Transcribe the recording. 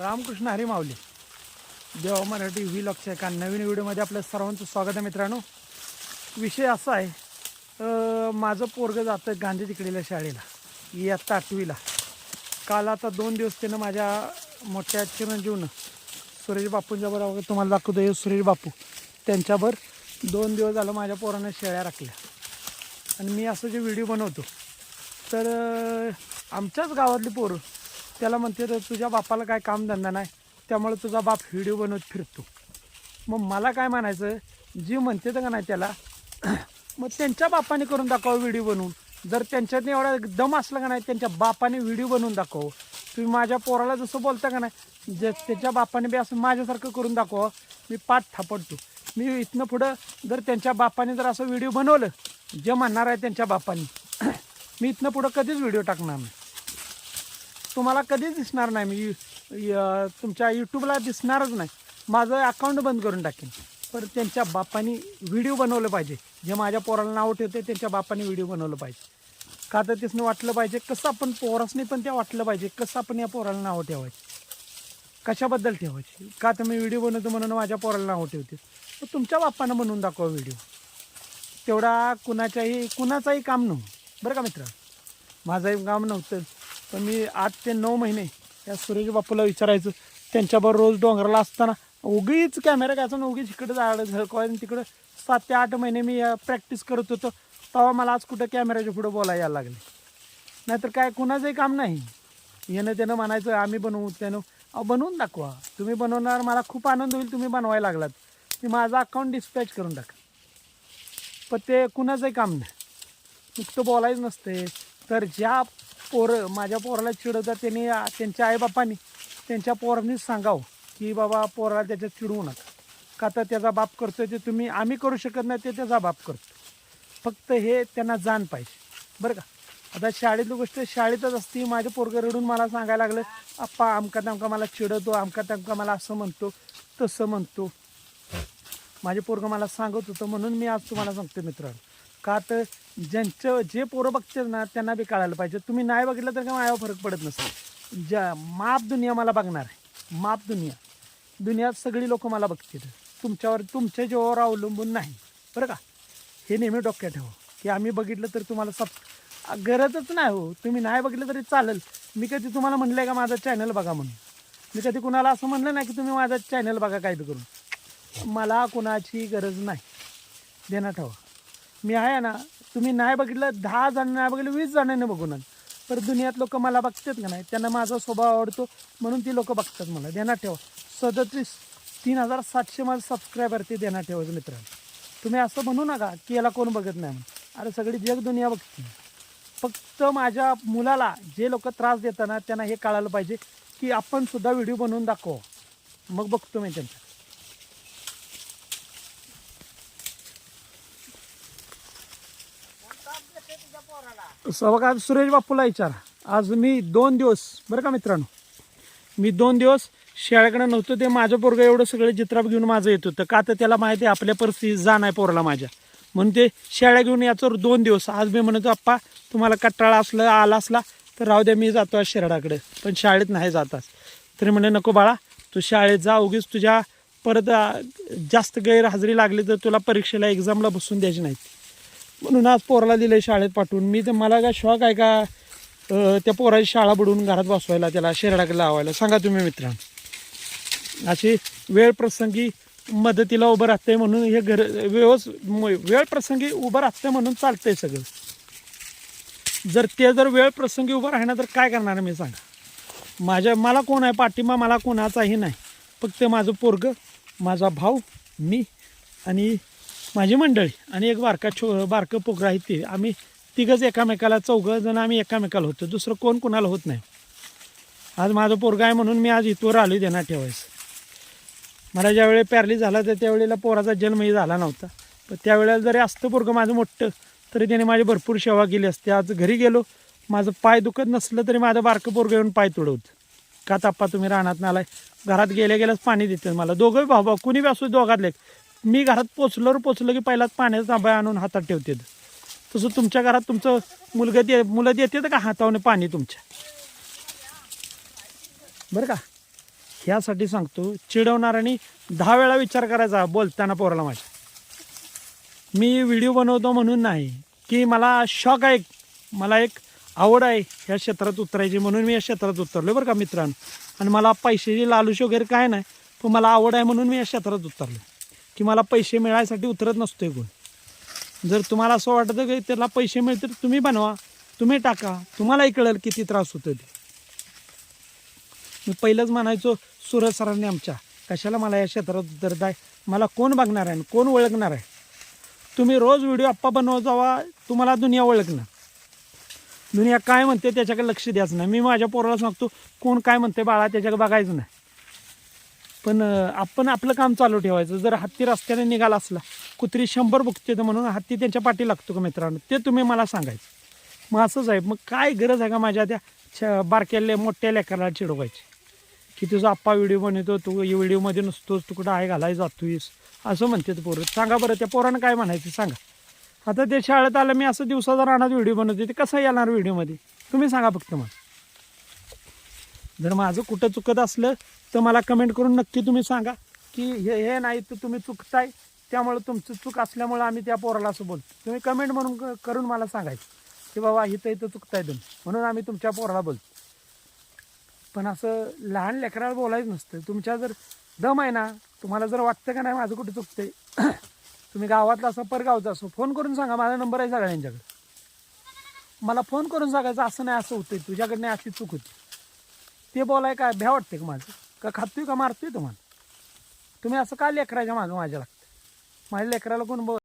रामकृष्ण हरी माऊली देवा मराठी व्ही लक्ष एका नवीन व्हिडिओमध्ये आपल्या सर्वांचं स्वागत आहे मित्रांनो. विषय असा आहे माझं पोरगं जातं गांधी तिकडीला शाळेला इयत्ता आठवीला. काल आता दोन दिवस त्यानं माझ्या मोठ्या चिरंजीवनं सुरेश बापूंच्या बरोबर तुम्हाला दाखवतो हे सुरेश बापू. त्यांच्यावर दोन दिवस झालं माझ्या पोरानं शेळ्या राखल्या. आणि मी असं जे व्हिडिओ बनवतो तर आमच्याच गावातली पोरं त्याला म्हणते तर तुझ्या बापाला काय कामधंदा नाही त्यामुळे तुझा बाप व्हिडिओ बनवत फिरतो. मग मला काय म्हणायचं जी म्हणते तर का नाही त्याला मग त्यांच्या बापाने करून दाखवा व्हिडिओ बनवून. जर त्यांच्यात एवढा दम असला का नाही त्यांच्या बापाने व्हिडिओ बनवून दाखव. तुम्ही माझ्या पोराला जसं बोलता का नाही जे त्याच्या बापाने बी असं माझ्यासारखं करून दाखवा. मी पाठ थापडतो. मी इथनं पुढं जर त्यांच्या बापाने जर असं व्हिडिओ बनवलं जे म्हणणार आहे त्यांच्या बापाने मी इथनं पुढं कधीच व्हिडिओ टाकणार नाही. तुम्हाला कधीच दिसणार नाही. मी य- तुमच्या यूट्यूबला दिसणारच नाही. माझं अकाउंट बंद करून टाकेन. पण त्यांच्या बापानी व्हिडिओ बनवलं पाहिजे. जे माझ्या पोराला नाव ठेवते त्यांच्या बापाने व्हिडिओ बनवलं पाहिजे. का तर तिसनं वाटलं पाहिजे कसं आपण पोरासनी पण त्या वाटलं पाहिजे कसं आपण या पोराला नाव ठेवायचे? कशाबद्दल ठेवायचे? का तर मी व्हिडिओ बनवतो म्हणून माझ्या पोराला नाव ठेवते? तर तुमच्या बापानं बनवून दाखवा व्हिडिओ तेवढा कुणाच्याही कुणाचाही काम नव्हतं. बरं का मित्र माझंही काम नव्हतं. पण मी आठ ते नऊ महिने या सुरेश बापूला विचारायचं. त्यांच्याबरोबर रोज डोंगराला असताना उगीच कॅमेरा घ्यायचा आणि उगीच इकडे झाडं झळकवायचं तिकडं सात ते आठ महिने मी प्रॅक्टिस करत होतो. तेव्हा मला आज कुठं कॅमेऱ्याच्या पुढं बोलायला यायला लागले. नाहीतर काय कुणाचंही काम नाही. येणं त्यानं म्हणायचं आम्ही बनवू त्यानं. अहो बनवून दाखवा. तुम्ही बनवणार मला खूप आनंद होईल तुम्ही बनवायला लागलात. मी माझं अकाउंट डिस्पॅच करून टाका पण ते कुणाचंही काम नाही. नुकतं बोलायचं नसते तर ज्या पोरं माझ्या पोराला चिडवतात त्यांनी त्यांच्या आईबापांनी त्यांच्या पोरांनीच सांगावं की बाबा पोराला त्याच्यात चिडवू नका. का तर त्याचा बाप करतोय ते तुम्ही आम्ही करू शकत नाही ते त्याचा बाप करतो. फक्त हे त्यांना जाण पाहिजे. बरं का? आता शाळेतली गोष्ट शाळेतच असती. माझे पोरगं रडून मला सांगायला लागलं आप्पा आमका तमका मला चिडवतो अमका तमका मला असं म्हणतो तसं म्हणतो. माझे पोरगं मला सांगत होतं म्हणून मी आज तुम्हाला सांगतो मित्रांनो. का तर ज्यांचं जे पोरं बघतात ना त्यांना बी कळायला पाहिजे. तुम्ही नाही बघितलं तर काय माझ्यावर फरक पडत नसतं ज्या माप दुनिया मला बघणार आहे. माप दुनिया. दुनियात सगळी लोक मला बघतील. तुमच्यावर तुमच्या जीवावर अवलंबून नाही. बरं का? हे नेहमी डोक्यात ठेवा. की आम्ही बघितलं तर तुम्हाला सब गरजच नाही हो. तुम्ही नाही बघितलं तरी चालेल. मी कधी तुम्हाला म्हणलं आहे का माझा चॅनल बघा म्हणून? मी कधी कुणाला असं म्हणलं नाही की तुम्ही माझा चॅनल बघा काय बी करून. मला कुणाची गरज नाही. देणं ठेवा. मी आहे ना तुम्ही नाही बघितलं दहा जण नाही बघितलं वीस जणांनी बघून आण. तर दुनियात लोक मला बघतात का नाही त्यांना माझा स्वभाव आवडतो म्हणून ती लोक बघतात मला. देणार ठेवा. सदतीस तीन हजार सातशे माझं सबस्क्रायबर ते देण्यात ठेवायचं मित्रांनो. तुम्ही असं म्हणू नका की याला कोण बघत नाही म्हणून. अरे सगळी जग दुनिया बघते. फक्त माझ्या मुलाला जे लोक त्रास देतात त्यांना हे कळायला पाहिजे की आपण सुद्धा व्हिडिओ बनवून दाखव. मग बघतो मी त्यांच्या असं सुरेश बापूला विचारा. आज मी दोन दिवस बरं का मित्रांनो? मी दोन दिवस शाळेकडे नव्हतो ते माझं पोरगं एवढं सगळं चित्राप घेऊन माझं येत होतं. का तर त्याला माहिती आहे आपल्या परिस्थिती जा नाही पोरला माझ्या. म्हणून ते शाळा घेऊन याचं दोन दिवस. आज मी म्हणतो आप्पा तुम्हाला कट्टाळा असलं आला असला तर राहू द्या मी जातो आज शेरडाकडे. पण शाळेत नाही जातास तरी म्हणे नको बाळा तू शाळेत जा उगीच तुझ्या परत जास्त गैरहजेरी लागली तर तुला परीक्षेला एक्झामला बसून द्यायची नाही म्हणून आज पोराला दिलं शाळेत पाठवून. मी तर मला काय शॉक आहे का? त्या पोराची शाळा बुडवून घरात बसवायला त्याला शेरडाकडे लावायला. सांगा तुम्ही मित्रांनो. अशी वेळ प्रसंगी मदतीला उभं राहते म्हणून हे घर व्यवस म- वेळ प्रसंगी उभं राहते म्हणून चालतंय सगळं. जर ते जर वेळ प्रसंगी उभं राहणार तर काय करणार मी सांगा. माझ्या मला कोण आहे पाठिंबा मला कोणाचाही नाही. फक्त माझं पोरगं माझा भाऊ मी आणि माझी मंडळी आणि एक बारका छो बारकं पोकरा आहे ते. आम्ही तिघंच एकामेकाला चौघं जण आम्ही एकामेकाला होतो. दुसरं कोण कोणाला होत नाही. आज माझं पोरगा आहे म्हणून मी आज इथवर आलो देण्यात ठेवायचं मला ज्यावेळी पॅरली झाला तर त्यावेळेला पोराचा जन्मही झाला नव्हता. पण त्यावेळेला जरी असतं पोरगं माझं मोठं तरी त्याने माझी भरपूर सेवा केली असते. आज घरी गेलो माझं पाय दुखत नसलं तरी माझं बारकं पोरगं येऊन पाय तुडवतं. का ताप्पा तुम्ही राहणार नालाय? घरात गेल्या गेल्याच पाणी देते मला. दोघंही भाऊ भाऊ कुणी बी असू दोघातले मी घरात पोचल्यावर पोचलो की पहिलाच पाण्याचा तांबा आणून हातात ठेवते तसं तुमच्या घरात तुमचं मुलगा दे मुलं देते का हातावने पाणी तुमच्या? बरं का? ह्यासाठी सांगतो चिडवणार आणि दहा वेळा विचार करायचा बोलताना पोराला माझ्या. मी व्हिडिओ बनवतो म्हणून नाही की मला शॉक आहे मला एक आवड आहे ह्या क्षेत्रात उतरायची म्हणून मी या क्षेत्रात उतरलो बरं का मित्रांनो. आणि मला पैशाची लालूश वगैरे काय नाही पण मला आवड आहे म्हणून मी या क्षेत्रात उतरलो की मला पैसे मिळायसाठी उतरत नसतोय कोण. जर तुम्हाला असं वाटतं की त्याला पैसे मिळतील तुम्ही बनवा तुम्ही टाका तुम्हालाही कळेल किती त्रास होतो ते. मी पहिलंच म्हणायचो सुरज सरांनी आमच्या कशाला मला या क्षेत्रात उतरत आहे? मला कोण बघणार आहे? आणि कोण ओळखणार आहे? तुम्ही रोज व्हिडिओ आप्पा बनवत जावा तुम्हाला दुनिया ओळखणार. दुनिया काय म्हणते त्याच्याकडे लक्ष द्यायचं नाही. मी माझ्या पोराला सांगतो कोण काय म्हणते बाळा त्याच्याकडे बघायचं नाही. पण आपण आपलं काम चालू ठेवायचं. जर हत्ती रस्त्याने निघाला असला कुत्री शंभर बुकते म्हणून हत्ती त्यांच्या पाठी लागतो का मित्रांनो? ते तुम्ही मला सांगायचं. मग असंच आहे मग काय गरज आहे का माझ्या त्या छ बारक्याले मोठ्या लेकराला चिडवायची? की तुझा आप्पा व्हिडिओ बनवतो तू व्हिडिओमध्ये नसतोस तू कुठं आहे घालाय जातोयस? असं म्हणते ते पोरं. सांगा बरं त्या पोरानं काय म्हणायचं सांगा. आता ते शाळेत आलं मी असं दिवसाचा राहणार व्हिडिओ बनवते ते कसं येणार व्हिडिओमध्ये? तुम्ही सांगा फक्त मला. जर माझं कुठं चुकत असलं तर मला कमेंट करून नक्की तुम्ही सांगा की हे हे नाही तर तुम्ही चुकताय. त्यामुळे तुमचं चूक असल्यामुळे आम्ही त्या पोराला असं बोलतो. तुम्ही कमेंट म्हणून क- करून मला सांगायचं की बाबा इथं इथं चुकताय तुम्ही. म्हणून आम्ही तुमच्या पोराला बोलतो. पण असं लहान लेकराला बोलायचं नसतं. तुमच्या जर दम आहे ना तुम्हाला जर वाटतं का नाही माझं कुठं चुकतंय? तुम्ही गावातला असं परगावचा असो फोन करून सांगा. माझा नंबर आहे सगळ्यांच्याकडे. मला फोन करून सांगायचं असं नाही असं होतंय. तुझ्याकडनं अशी चूक होती. ते बोलाय काय भ्या वाटते का माझं? का खातोय का मारतोय तुम्हाला? तुम्ही असं का लेकराच्या माझं माझ्या लागतं? माझ्या लेकराला कोण बोल